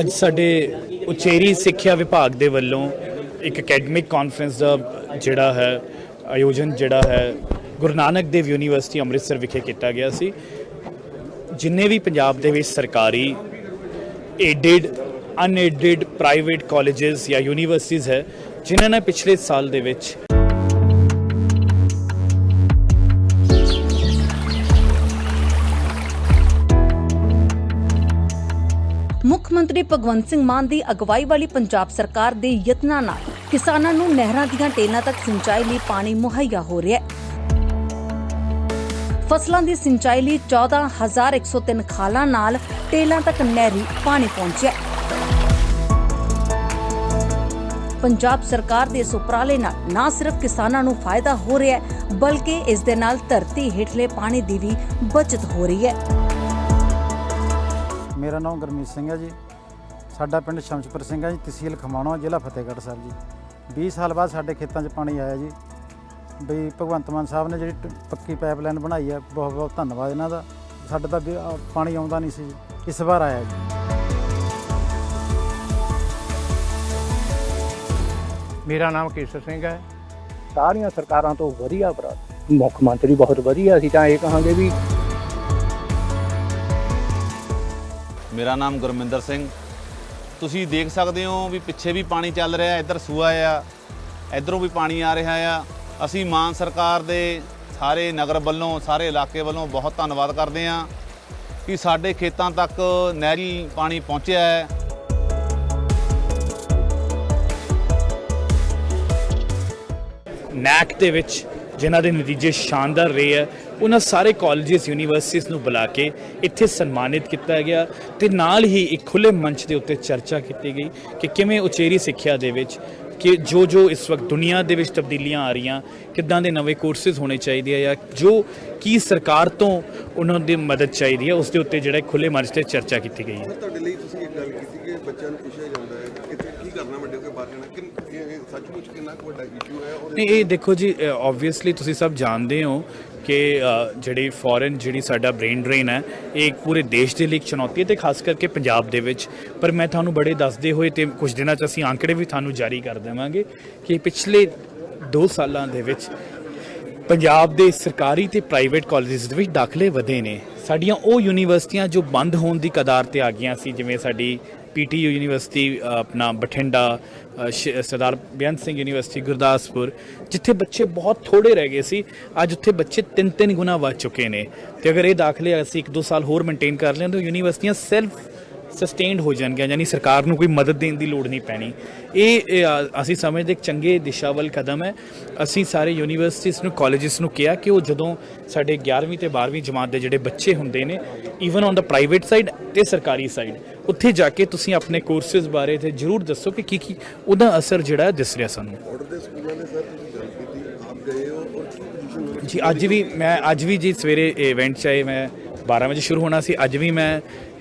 ਅੱਜ ਸਾਡੇ ਉਚੇਰੀ ਸਿੱਖਿਆ ਵਿਭਾਗ ਦੇ ਵੱਲੋਂ ਇੱਕ ਅਕੈਡਮਿਕ ਕਾਨਫਰੰਸ ਦਾ ਜਿਹੜਾ ਹੈ, ਆਯੋਜਨ ਜਿਹੜਾ ਹੈ, ਗੁਰੂ ਨਾਨਕ ਦੇਵ ਯੂਨੀਵਰਸਿਟੀ ਅੰਮ੍ਰਿਤਸਰ ਵਿਖੇ ਕੀਤਾ ਗਿਆ ਸੀ। ਜਿੰਨੇ ਵੀ ਪੰਜਾਬ ਦੇ ਵਿੱਚ ਸਰਕਾਰੀ ਏਡਡ ਅਨਏਡਡ ਪ੍ਰਾਈਵੇਟ ਕਾਲਜਸ ਜਾਂ ਯੂਨੀਵਰਸਿਟੀਜ਼ ਹੈ, ਜਿਨ੍ਹਾਂ ਨੇ ਪਿਛਲੇ ਸਾਲ ਦੇ ਵਿੱਚ ਭਗਵੰਤ ਸਿੰਘ ਮਾਨ ਦੀ ਅਗਵਾਈ ਵਾਲੀ ਪੰਜਾਬ ਸਰਕਾਰ ਦੇ ਯਤਨਾਂ ਨਾਲ ਕਿਸਾਨਾਂ ਨੂੰ ਨਹਿਰਾਂ ਦੀਆਂ ਟੇਲਾਂ ਤੱਕ ਸਿੰਚਾਈ ਲਈ ਪਾਣੀ ਮੁਹੱਈਆ ਹੋ ਰਿਹਾ ਹੈ। ਫਸਲਾਂ ਦੀ ਸਿੰਚਾਈ ਲਈ 14103 ਖਾਲਾਂ ਨਾਲ ਟੇਲਾਂ ਤੱਕ ਨਹਿਰੀ ਪਾਣੀ ਪਹੁੰਚਿਆ ਪੰਜਾਬ ਸਰਕਾਰ ਦੇ ਇਸ ਉਪਰਾਲੇ ਨਾਲ ਨਾ ਸਿਰਫ ਕਿਸਾਨਾਂ ਨੂੰ ਫਾਇਦਾ ਹੋ ਰਿਹਾ ਹੈ, ਬਲਕਿ ਇਸ ਦੇ ਨਾਲ ਧਰਤੀ ਹੇਠਲੇ ਪਾਣੀ ਦੀ ਵੀ ਬਚਤ ਹੋ ਰਹੀ ਹੈ। ਮੇਰਾ ਨਾਮ ਗੁਰਮੀਤ ਸਿੰਘ ਹੈ ਜੀ। ਸਾਡਾ ਪਿੰਡ ਸ਼ਮਸ਼ਪੁਰ ਸਿੰਘ ਹੈ ਜੀ ਤਹਿਸੀਲ ਖਮਾਣੋ ਜ਼ਿਲ੍ਹਾ ਫਤਿਹਗੜ੍ਹ ਸਾਹਿਬ ਜੀ। 20 ਸਾਲ ਬਾਅਦ ਸਾਡੇ ਖੇਤਾਂ 'ਚ ਪਾਣੀ ਆਇਆ ਜੀ। ਬਈ ਭਗਵੰਤ ਮਾਨ ਸਾਹਿਬ ਨੇ ਜਿਹੜੀ ਟ- ਪੱਕੀ ਪਾਈਪਲਾਈਨ ਬਣਾਈ ਹੈ ਬਹੁਤ ਬਹੁਤ ਧੰਨਵਾਦ ਇਹਨਾਂ ਦਾ। ਸਾਡੇ ਤਾਂ ਵੀ, ਪਾਣੀ ਆਉਂਦਾ ਨਹੀਂ ਸੀ। ਇਸ ਵਾਰ ਆਇਆ ਜੀ। ਮੇਰਾ ਨਾਮ ਕੇਸਰ ਸਿੰਘ ਹੈ। ਸਾਰੀਆਂ ਸਰਕਾਰਾਂ ਤੋਂ ਵਧੀਆ ਉਪਰਾਲਾ ਮੁੱਖ ਮੰਤਰੀ ਬਹੁਤ ਵਧੀਆ ਅਸੀਂ ਤਾਂ ਇਹ ਕਹਾਂਗੇ ਵੀ ਮੇਰਾ ਨਾਮ ਗੁਰਮਿੰਦਰ ਸਿੰਘ। ਤੁਸੀਂ ਦੇਖ ਸਕਦੇ ਹੋ ਵੀ ਪਿੱਛੇ ਵੀ ਪਾਣੀ ਚੱਲ ਰਿਹਾ, ਇੱਧਰ ਸੂਆ ਆ, ਇੱਧਰੋਂ ਵੀ ਪਾਣੀ ਆ ਰਿਹਾ ਆ। ਅਸੀਂ ਮਾਨ ਸਰਕਾਰ ਦੇ ਸਾਰੇ ਨਗਰ ਵੱਲੋਂ, ਸਾਰੇ ਇਲਾਕੇ ਵੱਲੋਂ ਬਹੁਤ ਧੰਨਵਾਦ ਕਰਦੇ ਹਾਂ ਕਿ ਸਾਡੇ ਖੇਤਾਂ ਤੱਕ ਨਹਿਰੀ ਪਾਣੀ ਪਹੁੰਚਿਆ ਹੈ। ਨੈਕ ਦੇ ਵਿੱਚ ਜਿਨ੍ਹਾਂ ਦੇ ਨਤੀਜੇ ਸ਼ਾਨਦਾਰ ਰਹੇ ਹੈ, ਉਹਨਾਂ ਸਾਰੇ ਕਾਲਜਸ ਯੂਨੀਵਰਸਿਟੀਜ਼ ਨੂੰ ਬੁਲਾ ਕੇ ਇੱਥੇ ਸਨਮਾਨਿਤ ਕੀਤਾ ਗਿਆ ਤੇ ਨਾਲ ਹੀ ਇੱਕ ਖੁੱਲੇ ਮੰਚ ਦੇ ਉੱਤੇ ਚਰਚਾ ਕੀਤੀ ਗਈ ਕਿ ਕਿਵੇਂ ਉਚੇਰੀ ਸਿੱਖਿਆ ਦੇ ਵਿੱਚ ਕਿ ਜੋ ਜੋ ਇਸ ਵਕਤ ਦੁਨੀਆ ਦੇ ਵਿੱਚ ਤਬਦੀਲੀਆਂ ਆ ਰਹੀਆਂ, ਕਿੱਦਾਂ ਦੇ ਨਵੇਂ ਕੋਰਸਸ ਹੋਣੇ ਚਾਹੀਦੇ ਆ ਜਾਂ ਜੋ ਕੀ ਸਰਕਾਰ ਤੋਂ ਉਹਨਾਂ ਦੀ ਮਦਦ ਚਾਹੀਦੀ ਹੈ, ਉਸ ਦੇ ਉੱਤੇ ਜਿਹੜਾ ਖੁੱਲੇ ਮੰਚ ਤੇ ਚਰਚਾ ਕੀਤੀ ਗਈ ਹੈ। ਤੁਹਾਡੇ ਲਈ ਤੁਸੀਂ ਇੱਕ ਗੱਲ ਕੀਤੀ ਕਿ ਬੱਚਿਆਂ ਨੂੰ ਪੁੱਛਿਆ ਜਾਂਦਾ ਹੈ ਕਿ ਕੀ ਕਰਨਾ ਵੱਡੇ ਹੋ ਕੇ ਬਾਹਰ ਜਾਣਾ ਸੱਚਮੁੱਚ ਕਿੰਨਾ ਵੱਡਾ ਇਸ਼ੂ ਹੈ ਨਹੀਂ, ਇਹ ਦੇਖੋ ਜੀ ਆਬਵੀਅਸਲੀ ਤੁਸੀਂ ਸਭ ਜਾਣਦੇ ਹੋ ਕਿ ਜਿਹੜੀ ਫੋਰਨ ਜਿਹੜੀ ਸਾਡਾ ਬ੍ਰੇਨ ਡਰੇਨ ਹੈ, ਇਹ ਇੱਕ ਪੂਰੇ ਦੇਸ਼ ਦੇ ਲਈ ਇੱਕ ਚੁਣੌਤੀ ਹੈ ਤੇ ਖਾਸ ਕਰਕੇ ਪੰਜਾਬ ਦੇ ਵਿੱਚ। ਪਰ ਮੈਂ ਤੁਹਾਨੂੰ ਬੜੇ ਦੱਸਦੇ ਹੋਏ ਤੇ ਕੁਝ ਦਿਨਾਂ ਚ ਅਸੀਂ ਆંકੜੇ ਵੀ ਤੁਹਾਨੂੰ ਜਾਰੀ ਕਰ ਦੇਵਾਂਗੇ ਕਿ ਪਿਛਲੇ 2 ਸਾਲਾਂ ਦੇ ਵਿੱਚ ਪੰਜਾਬ ਦੇ ਸਰਕਾਰੀ ਤੇ ਪ੍ਰਾਈਵੇਟ ਕਾਲਜਸ ਦੇ ਵਿੱਚ ਦਾਖਲੇ ਵਧੇ ਨੇ। ਸਾਡੀਆਂ ਉਹ ਯੂਨੀਵਰਸਿਟੀਆਂ ਜੋ ਬੰਦ ਹੋਣ ਦੀ ਕਦਾਰ ਤੇ ਆ ਗਈਆਂ ਸੀ, ਜਿਵੇਂ ਸਾਡੀ ਪੀਟੀਯੂ ਯੂਨੀਵਰਸਿਟੀ ਆਪਣਾ ਬਠਿੰਡਾ ਸ਼- ਸਰਦਾਰ ਬੇਅੰਤ ਸਿੰਘ ਯੂਨੀਵਰਸਿਟੀ ਗੁਰਦਾਸਪੁਰ, ਜਿੱਥੇ ਬੱਚੇ ਬਹੁਤ ਥੋੜੇ ਰਹਿ ਗਏ ਸੀ, ਅੱਜ ਉੱਥੇ ਬੱਚੇ ਤਿੰਨ ਤਿੰਨ ਗੁਣਾ ਵੱਧ ਚੁੱਕੇ ਨੇ। ਤੇ ਅਗਰ ਇਹ ਦਾਖਲੇ ਅਸੀਂ ਇੱਕ ਦੋ ਸਾਲ ਹੋਰ ਮੇਨਟੇਨ ਕਰ ਲੈਣ, ਤਾਂ ਯੂਨੀਵਰਸਿਟੀਆਂ ਸੈਲਫ ਸਸਟੇਨਡ ਹੋ ਜਾਣਗੀਆਂ, ਯਾਨੀ ਸਰਕਾਰ ਨੂੰ ਕੋਈ ਮਦਦ ਦੇਣ ਦੀ ਲੋੜ ਨਹੀਂ ਪੈਣੀ। ਇਹ ਅਸੀਂ ਸਮਝਦੇ ਇੱਕ ਚੰਗੇ ਦਿਸ਼ਾ ਵੱਲ ਕਦਮ ਹੈ। ਅਸੀਂ ਸਾਰੇ ਯੂਨੀਵਰਸਿਟੀਜ਼ ਨੂੰ ਕਾਲਜਸ ਨੂੰ ਕਿਹਾ ਕਿ ਉਹ ਜਦੋਂ ਸਾਡੇ 11ਵੀਂ ਤੇ 12ਵੀਂ ਜਮਾਤ ਦੇ ਜਿਹੜੇ ਬੱਚੇ ਹੁੰਦੇ ਨੇ even on the private side ਤੇ ਸਰਕਾਰੀ ਸਾਈਡ ਉੱਥੇ ਜਾ ਕੇ ਤੁਸੀਂ ਆਪਣੇ ਕੋਰਸਸ ਬਾਰੇ ਤੇ ਜਰੂਰ ਦੱਸੋ ਕਿ ਕੀ ਕੀ ਉਹਦਾ ਅਸਰ ਜਿਹੜਾ ਦਿਸ ਰਿਹਾ ਸਾਨੂੰ। ਆਰਡਰ ਦੇ ਸਕੂਲਾਂ ਦੇ ਸਰ ਤੁਸੀਂ ਗੱਲ ਕੀਤੀ ਆਪ ਗਏ ਹੋ ਔਰ ਕੀ ਪੋਜੀਸ਼ਨ ਜੀ ਅੱਜ ਵੀ ਮੈਂ ਅੱਜ ਵੀ ਜੀ ਸਵੇਰੇ ਇਵੈਂਟ 'ਚ ਆਏ ਮੈਂ 12 ਵਜੇ ਸ਼ੁਰੂ ਹੋਣਾ ਸੀ ਅੱਜ ਵੀ ਮੈਂ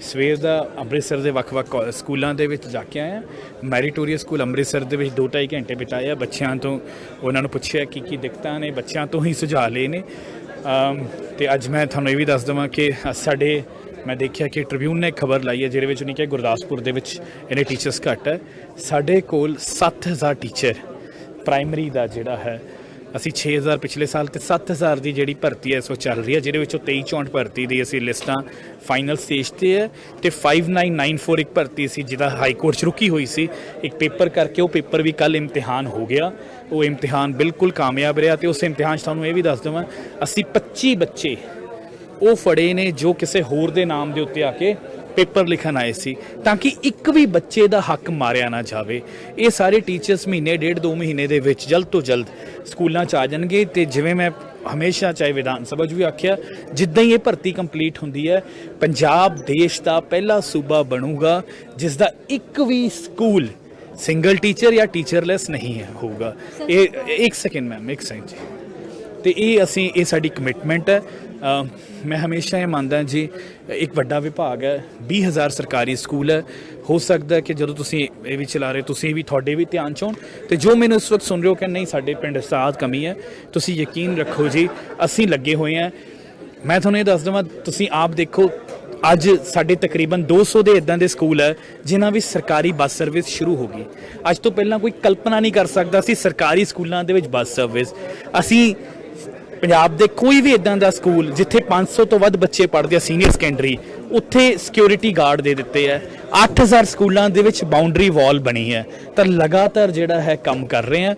ਸਵੇਰ ਦਾ ਅੰਮ੍ਰਿਤਸਰ ਦੇ ਵੱਖ-ਵੱਖ ਸਕੂਲਾਂ ਦੇ ਵਿੱਚ ਜਾ ਕੇ ਆਇਆ। ਮੈਰੀਟੋਰੀਅਸ ਸਕੂਲ ਅੰਮ੍ਰਿਤਸਰ ਦੇ ਵਿੱਚ 2.5 ਘੰਟੇ ਬਿਤਾਏ ਆ ਬੱਚਿਆਂ ਤੋਂ ਉਹਨਾਂ ਨੂੰ ਪੁੱਛਿਆ ਕੀ ਕੀ ਦਿੱਕਤਾਂ ਨੇ ਬੱਚਿਆਂ ਤੋਂ ਹੀ ਸੁਝਾਅ ਲਏ ਨੇ। ਤੇ ਅੱਜ ਮੈਂ ਤੁਹਾਨੂੰ ਇਹ ਵੀ ਦੱਸ ਦਵਾਂ ਕਿ ਸਾਡੇ ਮੈਂ ਦੇਖਿਆ ਕਿ ਟ੍ਰਿਬਿਊਨ ਨੇ ਖਬਰ ਲਾਈ ਹੈ, ਜਿਹਦੇ ਵਿੱਚ ਉਹਨੇ ਕਿਹਾ ਗੁਰਦਾਸਪੁਰ ਦੇ ਵਿੱਚ ਇਹਨੇ ਟੀਚਰਸ ਘੱਟ ਹੈ। ਸਾਡੇ ਕੋਲ 7000 ਟੀਚਰ ਪ੍ਰਾਇਮਰੀ ਦਾ ਜਿਹੜਾ ਹੈ, ਅਸੀਂ 6000 ਪਿਛਲੇ ਸਾਲ ਤੇ 7000 ਦੀ ਜਿਹੜੀ ਭਰਤੀ ਹੈ, ਇਸ ਵਕਤ ਚੱਲ ਰਹੀ ਹੈ, ਜਿਹਦੇ ਵਿੱਚੋਂ 23 64 ਭਰਤੀ ਦੀ ਅਸੀਂ ਲਿਸਟਾਂ ਫਾਈਨਲ ਸਟੇਜ ਤੇ ਹੈ ਤੇ 5994 ਇੱਕ ਭਰਤੀ ਸੀ, ਜਿਹਦਾ ਹਾਈ ਕੋਰਟ 'ਚ ਰੁਕੀ ਹੋਈ ਸੀ। ਇੱਕ ਪੇਪਰ ਕਰਕੇ ਉਹ ਪੇਪਰ ਵੀ ਕੱਲ ਇਮਤਿਹਾਨ ਹੋ ਗਿਆ। ਉਹ ਇਮਤਿਹਾਨ ਬਿਲਕੁਲ ਕਾਮਯਾਬ ਰਿਹਾ ਤੇ ਉਸ ਇਮਤਿਹਾਨ 'ਚ ਤੁਹਾਨੂੰ ਇਹ ਵੀ ਦੱਸ ਦਵਾਂ, ਅਸੀਂ 25 ਬੱਚੇ ਉਹ ਫੜੇ ਨੇ ਜੋ ਕਿਸੇ ਹੋਰ ਦੇ ਨਾਮ ਦੇ ਉੱਤੇ ਆ ਕੇ ਪੇਪਰ ਲਿਖਣ ਆਏ ਸੀ ਤਾਂ ਕਿ ਇੱਕ ਵੀ ਬੱਚੇ ਦਾ ਹੱਕ ਮਾਰਿਆ ਨਾ ਜਾਵੇ। ਇਹ ਸਾਰੇ ਟੀਚਰਸ ਮਹੀਨੇ ਡੇਢ ਦੋ ਮਹੀਨੇ ਦੇ ਵਿੱਚ ਜਲਦ ਤੋਂ ਜਲਦ ਸਕੂਲਾਂ 'ਚ ਆ ਜਾਣਗੇ ਤੇ ਜਿਵੇਂ ਮੈਂ ਹਮੇਸ਼ਾ ਚਾਹੇ ਵਿਧਾਨ ਸਭਾ 'ਚ ਵੀ ਆਖਿਆ ਜਿੱਦਾਂ ਹੀ ਇਹ ਭਰਤੀ ਕੰਪਲੀਟ ਹੁੰਦੀ ਹੈ ਪੰਜਾਬ ਦੇਸ਼ ਦਾ ਪਹਿਲਾ ਸੂਬਾ ਬਣੂਗਾ ਜਿਸ ਦਾ ਇੱਕ ਵੀ ਸਕੂਲ ਸਿੰਗਲ ਟੀਚਰ ਜਾਂ ਟੀਚਰਲੈਸ ਨਹੀਂ ਹੈ ਹੋਊਗਾ ਇਹ ਇੱਕ ਸੈਕਿੰਡ ਮੈਮ ਇੱਕ ਸੈਕਿੰਡ ਜੀ। ਤੇ ਇਹ ਅਸੀਂ, ਇਹ ਸਾਡੀ ਕਮਿਟਮੈਂਟ ਹੈ। ਮੈਂ ਹਮੇਸ਼ਾ ਇਹ ਮੰਨਦਾ ਜੀ, ਇੱਕ ਵੱਡਾ ਵਿਭਾਗ ਹੈ 20000 ਸਰਕਾਰੀ ਸਕੂਲ ਹੈ। ਹੋ ਸਕਦਾ ਕਿ ਜਦੋਂ ਤੁਸੀਂ ਇਹ ਵੀ ਚਲਾ ਰਹੇ ਤੁਸੀਂ ਵੀ ਤੁਹਾਡੇ ਵੀ ਧਿਆਨ ਚ ਹੋਣ। ਤੇ ਜੋ ਮੈਨੂੰ ਇਸ ਵਕਤ ਸੁਣ ਰਹੇ ਹੋ ਕਿ ਨਹੀਂ, ਸਾਡੇ ਪਿੰਡ ਸਾਥ ਕਮੀ ਹੈ, ਤੁਸੀਂ ਯਕੀਨ ਰੱਖੋ ਜੀ, ਅਸੀਂ ਲੱਗੇ ਹੋਏ ਹਾਂ। ਮੈਂ ਤੁਹਾਨੂੰ ਇਹ ਦੱਸ ਦਵਾਂ, ਤੁਸੀਂ ਆਪ ਦੇਖੋ, ਅੱਜ ਸਾਡੇ ਤਕਰੀਬਨ 200 ਦੇ ਇਦਾਂ ਦੇ ਸਕੂਲ ਹੈ, ਜਿਨ੍ਹਾਂ ਵਿੱਚ ਸਰਕਾਰੀ ਬੱਸ ਸਰਵਿਸ ਸ਼ੁਰੂ ਹੋ ਗਈ। ਅੱਜ ਤੋਂ ਪਹਿਲਾਂ ਕੋਈ ਕਲਪਨਾ ਨਹੀਂ ਕਰ ਸਕਦਾ ਸੀ ਸਰਕਾਰੀ ਸਕੂਲਾਂ ਦੇ ਵਿੱਚ ਬੱਸ ਸਰਵਿਸ। ਅਸੀਂ ਪੰਜਾਬ ਦੇ ਕੋਈ ਵੀ ਇਦਾਂ ਦਾ ਸਕੂਲ ਜਿੱਥੇ 500 ਤੋਂ ਵੱਧ ਬੱਚੇ ਪੜ੍ਹਦੇ ਆ ਸੀਨੀਅਰ ਸੈਕੰਡਰੀ ਉੱਥੇ ਸਿਕਿਉਰਿਟੀ ਗਾਰਡ ਦੇ ਦਿੱਤੇ ਆ। 8000 ਸਕੂਲਾਂ ਦੇ ਵਿੱਚ ਬਾਉਂਡਰੀ ਵਾਲ ਬਣੀ ਹੈ। ਤਾਂ ਲਗਾਤਾਰ ਜਿਹੜਾ ਹੈ ਕੰਮ ਕਰ ਰਹੇ ਆ।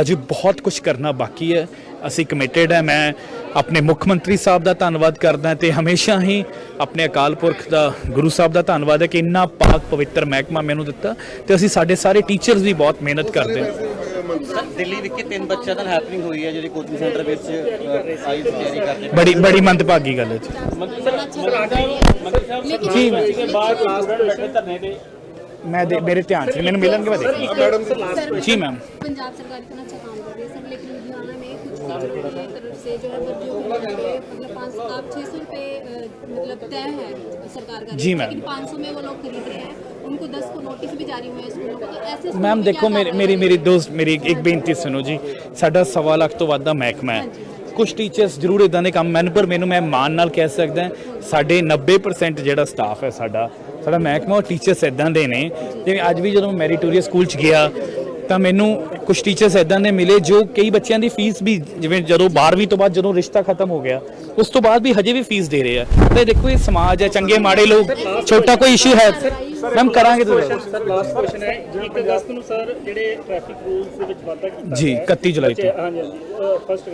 ਹਜੇ ਬਹੁਤ ਕੁਝ ਕਰਨਾ ਬਾਕੀ ਹੈ। ਅਸੀਂ ਕਮਿਟਿਡ ਹੈ। ਮੈਂ ਆਪਣੇ ਮੁੱਖ ਮੰਤਰੀ ਸਾਹਿਬ ਦਾ ਧੰਨਵਾਦ ਕਰਦਾ ਤੇ ਹਮੇਸ਼ਾ ਹੀ ਆਪਣੇ ਅਕਾਲ ਪੁਰਖ ਦਾ ਗੁਰੂ ਸਾਹਿਬ ਦਾ ਧੰਨਵਾਦ ਹੈ ਕਿ ਇੰਨਾ ਪਾਕ ਪਵਿੱਤਰ ਮਹਿਕਮਾ ਮੈਨੂੰ ਦਿੱਤਾ ਤੇ ਅਸੀਂ ਸਾਡੇ ਸਾਰੇ ਟੀਚਰਸ ਵੀ ਬਹੁਤ ਮਿਹਨਤ ਕਰਦੇ ਹਾਂ। ਦਿੱਲੀ ਵਿਖੇ ਤਿੰਨ ਬੱਚਿਆਂ ਨਾਲ ਹੈਪਨਿੰਗ ਹੋਈ ਹੈ ਜਿਹੜੀ ਕੋਚਿੰਗ ਸੈਂਟਰ ਵਿੱਚ ਆਈਜ਼ ਤਿਆਰੀ ਕਰਦੇ ਬੜੀ ਬੜੀ ਮੰਦਭਾਗੀ ਗੱਲ ਹੈ ਜੀ ਜੀ ਮੈਂ ਮੈਂ ਦੇ ਮੇਰੇ ਧਿਆਨ 'ਚ ਨਹੀਂ, ਮੈਨੂੰ ਮਿਲਣਗੇ ਮੈਂ ਦੇਖਾਂਗਾ ਜੀ ਮੈਮ पंजाब सरकार इतना अच्छा काम कर रही है सर लेकिन लुधियाना में कुछ टीचरों की तरफ से जो है वर्जियों को मिला के मतलब पाँच सौ आप छः सौ रुपये अ, मतलब तय है सरकार का जी, रेट, मैम। लेकिन पाँच सौ में वो लोग खरीद रहे हैं उनको दस को नोटिस भी जारी हुए हैं स्कूलों को तो ऐसे स्कूलों ਮੈਮ की ਦੇਖੋ क्या ਮੇਰੀ ਮੇਰੀ ਮੇਰੀ ਦੋਸਤ ਮੇਰੀ ਇੱਕ- ਇੱਕ ਬੇਨਤੀ ਸੁਣੋ ਜੀ ਸਾਡਾ ਸਵਾ ਲੱਖ ਤੋਂ ਵੱਧ ਦਾ ਮਹਿਕਮਾ ਹੈ ਕੁਝ ਟੀਚਰਸ ਜ਼ਰੂਰ ਇਦਾਂ ਦੇ ਕੰਮ ਮੈਨੂੰ ਪਰ ਮੈਨੂੰ ਮੈਂ ਮਾਣ ਨਾਲ ਕਹਿ ਸਕਦਾ ਸਾਡੇ 90% ਜਿਹੜਾ ਸਟਾਫ ਹੈ ਸਾਡਾ ਸਾਡਾ ਮਹਿਕਮਾ ਉਹ ਟੀਚਰਸ ਇਦਾਂ ਦੇ ਨੇ ਜਿਵੇਂ ਅੱਜ ਵੀ ਜਦੋਂ ਮੈਂ ਮੈਰੀਟੋਰੀਅਸ ਸਕੂਲ ਚ ਗਿਆ ਤਾਂ ਮੈਨੂੰ ਕੁਝ ਟੀਚਰਸ ਇਦਾਂ ਦੇ ਮਿਲੇ ਜੋ ਕਈ ਬੱਚਿਆਂ ਦੀ ਫੀਸ ਵੀ ਜਿਵੇਂ ਜਦੋਂ 12ਵੀਂ ਤੋਂ ਬਾਅਦ ਜਦੋਂ ਰਿਸ਼ਤਾ ਖਤਮ ਹੋ ਗਿਆ ਉਸ ਤੋਂ ਬਾਅਦ ਵੀ ਹਜੇ ਵੀ ਫੀਸ ਦੇ ਰਹੇ ਆ ਤੇ ਦੇਖੋ ਇਹ ਸਮਾਜ ਹੈ ਚੰਗੇ ਮਾੜੇ ਲੋਕ ਛੋਟਾ ਕੋਈ ਇਸ਼ੂ ਹੈ ਮੈਮ ਕਰਾਂਗੇ ਤੁਸੀਂ ਸਰ ਲਾਸਟ ਕੁਐਸਚਨ ਹੈ 1 ਅਗਸਤ ਨੂੰ ਸਰ ਜਿਹੜੇ ਟ੍ਰੈਫਿਕ ਰੂਲਸ ਦੇ ਵਿੱਚ ਵਾਧਾ ਕੀਤਾ ਜੀ, ਗਿਆ। 31 ਜੁਲਾਈ ਤੋਂ। ਹਾਂਜੀ ਫਸਟ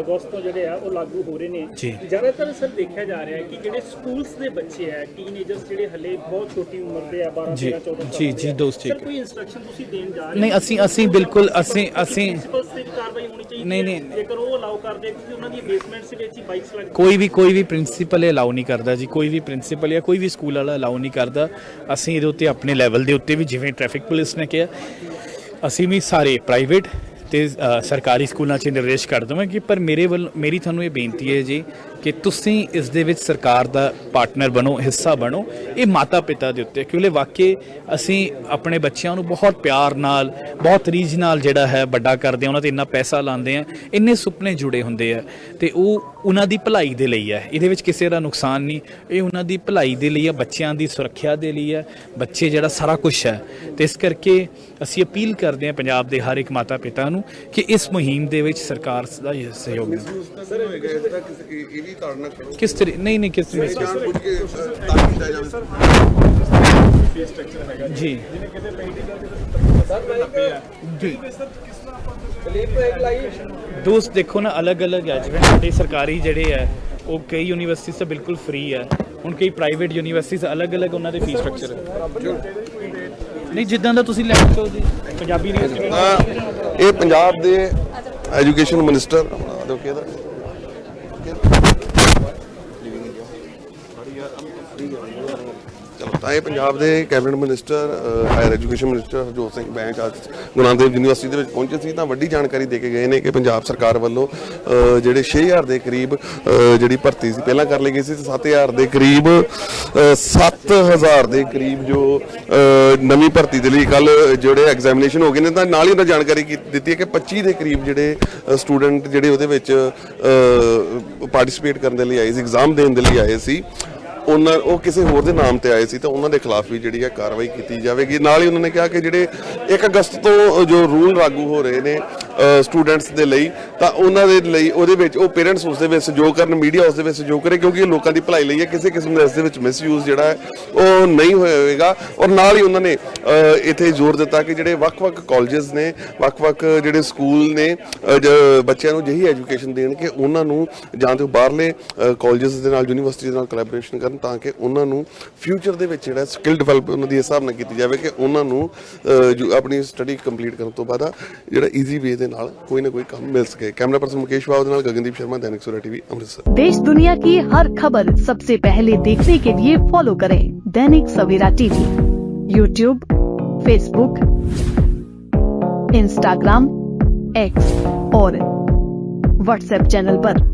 ਅਗਸਤ ਤੋਂ ਜਿਹੜੇ ਆ ਉਹ ਲਾਗੂ ਹੋ ਰਹੇ ਨੇ। ਜ਼ਿਆਦਾਤਰ ਸਰ ਦੇਖਿਆ ਜਾ ਰਿਹਾ ਹੈ ਕਿ ਜਿਹੜੇ ਸਕੂਲਸ ਦੇ ਬੱਚੇ ਆ ਟੀਨੇਜਰਸ ਜਿਹੜੇ ਹਲੇ ਬਹੁਤ ਛੋਟੀ ਉਮਰ ਦੇ ਆ 12 ਜੀ, 13 14 ਸਾਲ ਜੀ, ਜੀ। ਦੋਸਤ ਠੀਕ ਸਰ। ਕੋਈ ਇਨਸਟਰਕਸ਼ਨ ਤੁਸੀਂ ਦੇਣ ਜਾ ਰਹੇ ਨਹੀਂ? ਅਸੀਂ ਅਸੀਂ ਬਿਲਕੁਲ ਅਸੀਂ ਅਸੀਂ ਕਾਰਵਾਈ ਹੋਣੀ ਚਾਹੀਦੀ ਨਹੀਂ। ਨਹੀਂ। ਜੇਕਰ ਉਹ ਅਲਾਉ ਕਰਦੇ ਕਿਉਂਕਿ ਉਹਨਾਂ ਦੀ ਬੇਸਮੈਂਟਸ ਵਿੱਚ ਹੀ ਬਾਈਕਸ ਲੱਗ ਕੋਈ ਵੀ ਕੋਈ ਵੀ ਪ੍ਰਿੰਸੀਪਲ ਅਲਾਉ ਨਹੀਂ ਕਰਦਾ ਜੀ ਕੋਈ ਵੀ ਪ੍ਰਿੰਸੀਪਲ ਜਾਂ ਕੋਈ ਵੀ ਸਕੂਲ ਵਾਲਾ ਅਲਾਉ ਨਹੀਂ ਕਰਦਾ ਅਸੀਂ ਇਹਦੇ ਉੱਤੇ ਆਪਣੇ ਲੈਵਲ ਦੇ ਉੱਤੇ ਵੀ ਜਿਵੇਂ ਟ੍ਰੈਫਿਕ ਪੁਲਿਸ ਨੇ ਕਿਹਾ, ਅਸੀਂ ਵੀ ਸਾਰੇ ਪ੍ਰਾਈਵੇਟ ਤੇ ਸਰਕਾਰੀ ਸਕੂਲਾਂ 'ਚ ਨਿਰਦੇਸ਼ ਕਰ ਦਵਾਂਗੇ, ਪਰ ਮੇਰੇ ਵੱਲ, ਮੇਰੀ ਤੁਹਾਨੂੰ ਇਹ ਬੇਨਤੀ ਹੈ ਜੀ ਕਿ ਤੁਸੀਂ ਇਸ ਦੇ ਵਿੱਚ ਸਰਕਾਰ ਦਾ ਪਾਰਟਨਰ ਬਣੋ, ਹਿੱਸਾ ਬਣੋ, ਇਹ ਮਾਤਾ ਪਿਤਾ ਦੇ ਉੱਤੇ। ਕਿਉਂਕਿ ਵਾਕਈ ਅਸੀਂ ਆਪਣੇ ਬੱਚਿਆਂ ਨੂੰ ਬਹੁਤ ਪਿਆਰ ਨਾਲ, ਬਹੁਤ ਰੀਝ ਨਾਲ ਜਿਹੜਾ ਹੈ ਵੱਡਾ ਕਰਦੇ ਆ ਉਹਨਾਂ ਤੇ ਇੰਨਾ ਪੈਸਾ ਲਾਉਂਦੇ ਆ ਇੰਨੇ ਸੁਪਨੇ ਜੁੜੇ ਹੁੰਦੇ ਆ। ਤੇ ਉਹ ਉਹਨਾਂ ਦੀ ਭਲਾਈ ਦੇ ਲਈ ਹੈ। ਇਹਦੇ ਵਿੱਚ ਕਿਸੇ ਦਾ ਨੁਕਸਾਨ ਨਹੀਂ। ਇਹ ਉਹਨਾਂ ਦੀ ਭਲਾਈ ਦੇ ਲਈ ਹੈ ਬੱਚਿਆਂ ਦੀ ਸੁਰੱਖਿਆ ਦੇ ਲਈ ਹੈ ਬੱਚੇ ਜਿਹੜਾ ਸਾਰਾ ਕੁਝ ਹੈ। ਤੇ ਇਸ ਕਰਕੇ ਅਸੀਂ ਅਪੀਲ ਕਰਦੇ ਹਾਂ ਪੰਜਾਬ ਦੇ ਹਰ ਇੱਕ ਮਾਤਾ ਪਿਤਾ ਨੂੰ ਕਿ ਇਸ ਮੁਹਿੰਮ ਦੇ ਵਿੱਚ ਸਰਕਾਰ ਦਾ ਸਹਿਯੋਗ ਸਰ, ਇਹ ਇਹ ਵੀ ਤਾੜਨਾ ਕਰੋ। ਕਿਸ ਤਰੀ ਨਹੀਂ ਨਹੀਂ ਕਿਸ ਤਰੀ ਜਾਣ ਬੁੱਝ ਕੇ ਤਾਂ ਕੀਤਾ ਜਾਵੇ ਜੀ ਜੀ ਦੋਸਤ ਦੇਖੋ ਨਾ ਅਲੱਗ-ਅਲੱਗ ਹੈ। ਜਿਵੇਂ ਸਾਡੇ ਸਰਕਾਰੀ ਜਿਹੜੇ ਹੈ ਉਹ ਕਈ ਯੂਨੀਵਰਸਿਟੀਜ਼ ਤਾਂ ਬਿਲਕੁਲ ਫ੍ਰੀ ਹੈ। ਹੁਣ ਕਈ ਪ੍ਰਾਈਵੇਟ ਯੂਨੀਵਰਸਿਟੀਜ਼ ਅਲੱਗ-ਅਲੱਗ ਉਹਨਾਂ ਦੇ ਫੀਸ ਸਟਰਕਚਰ ਨਹੀਂ ਜਿੱਦਾਂ ਦਾ ਤੁਸੀਂ ਲੈ ਚਾਹੋ ਜੀ ਪੰਜਾਬੀ ਯੂਨੀਵਰਸਿਟੀ ਇਹ ਪੰਜਾਬ ਦੇ ਐਜੂਕੇਸ਼ਨ ਮਿਨਿਸਟਰ ਦੋ ਕਿਹਦਾ ਚਲੋ ਤਾਂ ਇਹ ਪੰਜਾਬ ਦੇ cabinet minister higher education minister Harjot Singh Bains ਅੱਜ ਗੁਰੂ ਨਾਨਕ ਦੇਵ ਯੂਨੀਵਰਸਿਟੀ ਦੇ ਵਿੱਚ ਪਹੁੰਚੇ ਸੀ। ਤਾਂ ਵੱਡੀ ਜਾਣਕਾਰੀ ਦੇ ਕੇ ਗਏ ਨੇ ਕਿ ਪੰਜਾਬ ਸਰਕਾਰ ਵੱਲੋਂ ਅ, ਜਿਹੜੇ 6000 ਦੇ ਕਰੀਬ ਅ, ਜਿਹੜੀ ਭਰਤੀ ਸੀ ਪਹਿਲਾਂ ਕਰ ਲਈ ਗਈ ਸੀ ਤੇ 7000 ਦੇ ਕਰੀਬ ਅ, 7000 ਦੇ ਕਰੀਬ ਜੋ ਅ, ਨਵੀਂ ਭਰਤੀ ਦੇ ਲਈ ਕੱਲ ਜਿਹੜੇ ਐਗਜ਼ਾਮੀਨੇਸ਼ਨ ਹੋ ਗਏ ਨੇ ਤਾਂ ਨਾਲ ਹੀ ਉਹਨਾਂ ਜਾਣਕਾਰੀ ਕੀ- ਦਿੱਤੀ ਹੈ ਕਿ 25 ਦੇ ਕਰੀਬ ਜਿਹੜੇ ਸਟੂਡੈਂਟ ਜਿਹੜੇ ਉਹਦੇ ਵਿੱਚ ਪਾਰਟਿਸਿਪੇਟ ਕਰਨ ਦੇ ਲਈ ਆਏ ਸੀ ਐਗਜ਼ਾਮ ਦੇਣ ਦੇ ਲਈ ਆਏ ਸੀ। ਉਹਨਾਂ ਉਹ ਕਿਸੇ ਹੋਰ ਦੇ ਨਾਮ ਤੇ ਆਏ ਸੀ ਤਾਂ ਉਹਨਾਂ ਦੇ ਖਿਲਾਫ ਵੀ ਜਿਹੜੀ ਹੈ ਕਾਰਵਾਈ ਕੀਤੀ ਜਾਵੇਗੀ। ਨਾਲ ਹੀ ਉਹਨਾਂ ਨੇ ਕਿਹਾ ਕਿ ਜਿਹੜੇ 1 ਅਗਸਤ ਤੋਂ ਜੋ ਰੂਲ ਲਾਗੂ ਹੋ ਰਹੇ ਨੇ ਸਟੂਡੈਂਟਸ ਦੇ ਲਈ, ਤਾਂ ਉਹਨਾਂ ਦੇ ਲਈ ਉਹਦੇ ਵਿੱਚ ਉਹ ਪੇਰੈਂਟਸ ਉਸ ਦੇ ਵਿੱਚ ਸਹਿਯੋਗ ਕਰਨ ਮੀਡੀਆ ਉਸ ਦੇ ਵਿੱਚ ਸਹਿਯੋਗ ਕਰੇ, ਕਿਉਂਕਿ ਇਹ ਲੋਕਾਂ ਦੀ ਭਲਾਈ ਲਈ ਹੈ, ਕਿਸੇ ਕਿਸਮ ਦਾ ਇਸ ਦੇ ਵਿੱਚ ਮਿਸਯੂਜ਼ ਜਿਹੜਾ ਹੈ, ਉਹ ਨਹੀਂ ਹੋਵੇਗਾ ਔਰ ਨਾਲ ਹੀ ਉਹਨਾਂ ਨੇ ਇੱਥੇ ਜ਼ੋਰ ਦਿੱਤਾ ਕਿ ਜਿਹੜੇ ਵੱਖ-ਵੱਖ ਕਾਲਜਸ ਨੇ, ਵੱਖ-ਵੱਖ ਜਿਹੜੇ ਸਕੂਲ ਨੇ ਬੱਚਿਆਂ ਨੂੰ ਜਿਹੀ ਐਜੂਕੇਸ਼ਨ ਦੇਣ ਕਿ ਉਹਨਾਂ ਨੂੰ ਜਾਂ ਤੇ ਉਹ ਬਾਹਰਲੇ ਕਾਲਜਸ ਦੇ ਨਾਲ ਯੂਨੀਵਰਸਿਟੀ ਦੇ ਨਾਲ ਕੋਲੈਬੋਰੇਸ਼ਨ ਕਰਨ, ਤਾਂ ਕਿ ਉਹਨਾਂ ਨੂੰ ਫਿਊਚਰ ਦੇ ਵਿੱਚ ਜਿਹੜਾ ਸਕਿੱਲ ਡਿਵੈਲਪ ਉਹਨਾਂ ਦੀ ਹਿਸਾਬ ਨਾਲ ਕੀਤੀ ਜਾਵੇ ਕਿ ਉਹਨਾਂ ਨੂੰ ਆਪਣੀ ਸਟੱਡੀ ਕੰਪਲੀਟ ਕਰਨ ਤੋਂ ਬਾਅਦ ਜਿਹੜਾ ਈਜ਼ੀ ਵੇ ਦੇ ਨਾਲ ਕੋਈ ਨਾ ਕੋਈ ਕੰਮ ਮਿਲ ਸਕੇ ਕੈਮਰਾ ਪਰਸਨ ਮੁਕੇਸ਼ ਬਾਬ ਦੇ ਨਾਲ ਗਗਨਦੀਪ ਸ਼ਰਮਾ ਦੈਨਿਕ ਸੂਰਾ ਟੀਵੀ ਅੰਮ੍ਰਿਤਸਰ देश दुनिया की हर खबर सबसे पहले देखने के लिए फॉलो करें Dainik Savera TV YouTube Facebook Instagram X और व्हाट्सएप चैनल पर।